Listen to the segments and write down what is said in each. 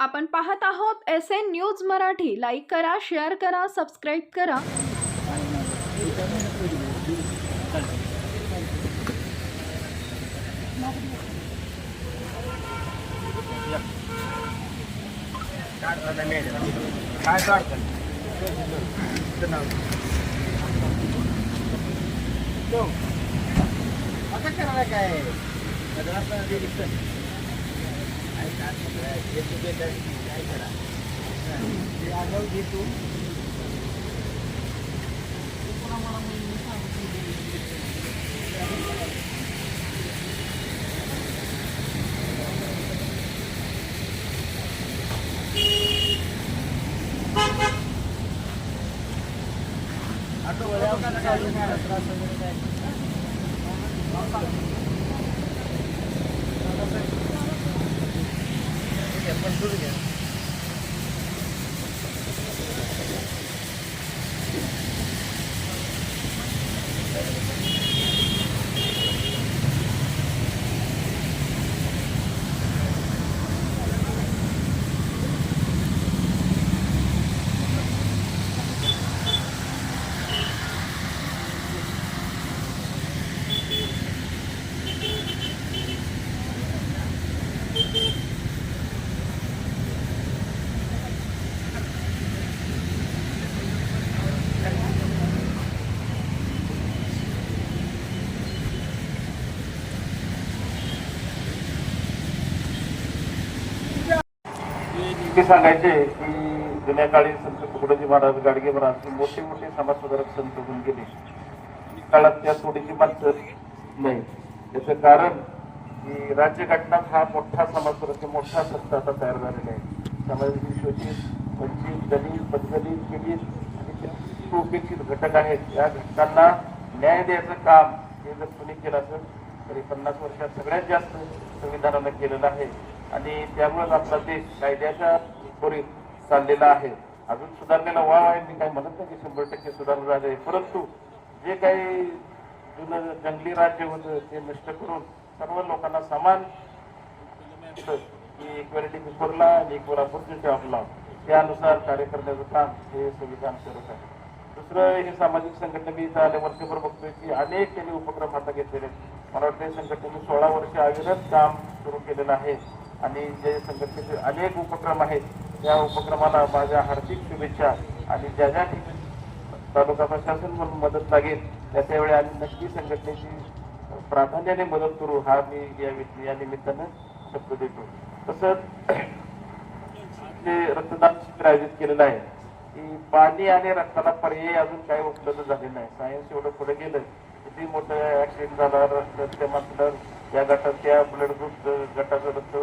आपण पाहत आहोत S N news Marathi. Like करा शेअर करा सबस्क्राईब करा. काय? काढतात आता करायला काय काय करा ते आगाऊ घेतो आता वळ्या चालू नाही त्रास वगैरे काय पण सुरू घ्या ते सांगायचे की जुन्या काळी संत तुकडोजी महाराज गाडगे महाराज हे मोठे मोठे समाजसुधारक संत होऊन गेले. काळात त्या थोडीशी माणसं नाही. त्याचं कारण की राज्यघटनात हा मोठा समाजसुधारक मोठा संत आता तयार झालेला आहे. समाजातील शोषित वंचित दलित पददलित पीडित आणि उपेक्षित घटक आहेत. या घटकांना न्याय द्यायचं काम हे जर कुणी केलं असेल तरी पन्नास वर्षात सगळ्यात जास्त संविधानानं केलेलं आहे. आणि त्यामुळेच आपला देश कायद्याच्या खोरीत चाललेला आहे. अजून सुधारलेला वाव आहे मी काही म्हणत नाही की शंभर टक्के सुधारणा झाले परंतु जे काही जुनं जंगली राज्य होतं ते नष्ट करून सर्व लोकांना समान की इक्वॅलिटी बिफोरला आणि इक्वल ऑपॉर्च्युनिटी आपला. त्यानुसार कार्य करण्याचं काम हे संविधान करत आहे. दुसरं हे सामाजिक संघटना मी इथं आल्या वर्षभर बघतोय की अनेक त्यांनी उपक्रम हातात घेतलेले मराठी मला वाटतं संघटनेने सोळा वर्ष अविरत काम सुरू केलेलं आहे. आणि जे संघटनेचे अनेक उपक्रम आहेत त्या उपक्रमाला माझ्या हार्दिक शुभेच्छा आणि ज्या ज्या ठिकाणी तालुका प्रशासन म्हणून मदत लागेल त्या त्यावेळी आम्ही नक्की संघटनेची प्राधान्याने मदत करू हा मी या या निमित्तानं शब्द देतो. तसंच जे रक्तदान शिबिर आयोजित केलेलं आहे की पाणी आणि रक्ताला पर्याय अजून काही उपलब्ध झाले नाही. सायन्स एवढं पुढे गेलं किती मोठं ऍक्सिडेंट झाला रक्त म्हटलं या गटात त्या ब्लड ग्रुप गटाचं रक्त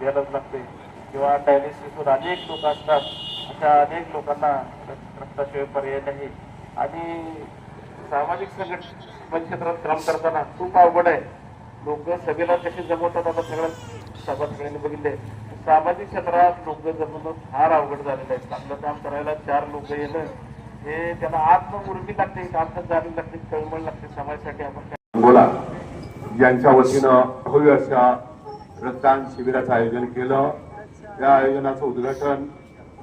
द्यायलाच लागते किंवा डायलिसिसवर अनेक लोक असतात. अशा अनेक लोकांना रक्ताशिवाय पर्याय नाही. आणि सामाजिक संघटन क्षेत्रात काम करताना खूप अवघड आहे. लोक सभेला कसे जमवतात आता सगळं सभा सगळ्यांनी बघितले सामाजिक क्षेत्रात लोक जमवणं फार अवघड झालेलं आहे. चांगलं काम करायला चार लोक येणं हे त्याला आत्म लागते आत्म लागते तळमळ लागते समाजासाठी आपण बोला. यांच्या वतीनं भव्य अशा रक्तदान शिबिराचं आयोजन केलं. या आयोजनाचं उद्घाटन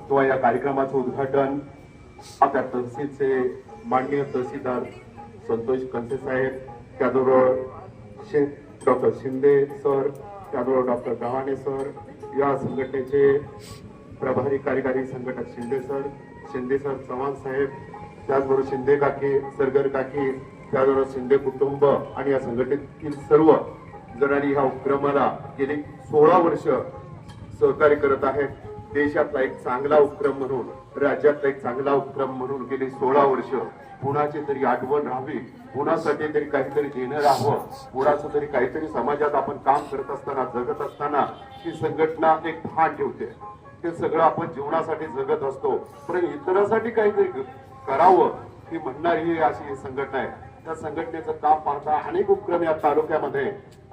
किंवा या कार्यक्रमाचं उद्घाटन आपल्या तहसीलचे माननीय तहसीलदार संतोष कंठे साहेब त्याबरोबर शे डॉक्टर शिंदे सर त्याबरोबर डॉक्टर गव्हाणे सर या संघटनेचे प्रभारी कार्यकारी संघटक शिंदे सर शिंदे सर चव्हाण साहेब त्याचबरोबर शिंदे काकी सरगर काकी त्याचबरोबर शिंदे कुटुंब आणि या संघटनेतील सर्व जणांनी ह्या उपक्रमाला गेली सोळा वर्ष सहकार्य करत आहेत. देशातला एक चांगला उपक्रम म्हणून राज्यातला एक चांगला उपक्रम म्हणून गेली सोळा वर्ष. कुणाची तरी आठवण राहावी कुणासाठी तरी काहीतरी देणं राहावं कुणाचं तरी काहीतरी समाजात आपण काम करत असताना जगत असताना ही संघटना एक भान ठेवते. ते सगळं आपण जीवनासाठी जगत असतो. पण इतरांसाठी काहीतरी करावं ही म्हणणारी ही अशी ही संघटना आहे. त्या संघटनेचं काम पाहता अनेक उपक्रम या तालुक्यामध्ये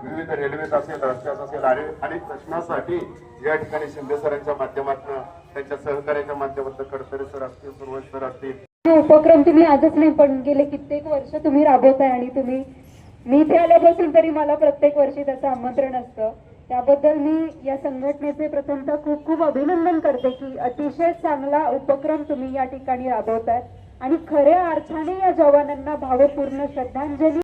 विविध रेल्वेत असेल रस्त्यात असेल आणि अनेक प्रश्नासाठी या ठिकाणी शिंदे सरांच्या माध्यमातून त्यांच्या सहकार्याच्या माध्यमातून कडतरे सर असतील सुरवत सर असतील उपक्रम तुम्ही आजच नाही पण गेले कित्येक वर्ष तुम्ही राबवताय आणि तुम्ही मी इथे आल्यापासून तरी मला प्रत्येक वर्षी त्याचं आमंत्रण असतं. त्याबद्दल मी या संघटनेचे प्रथमतः खूप खूप अभिनंदन करते की अतिशय चांगला उपक्रम तुम्ही या ठिकाणी राबवताय. आणि खऱ्या अर्थाने या जवानांना भावपूर्ण श्रद्धांजली.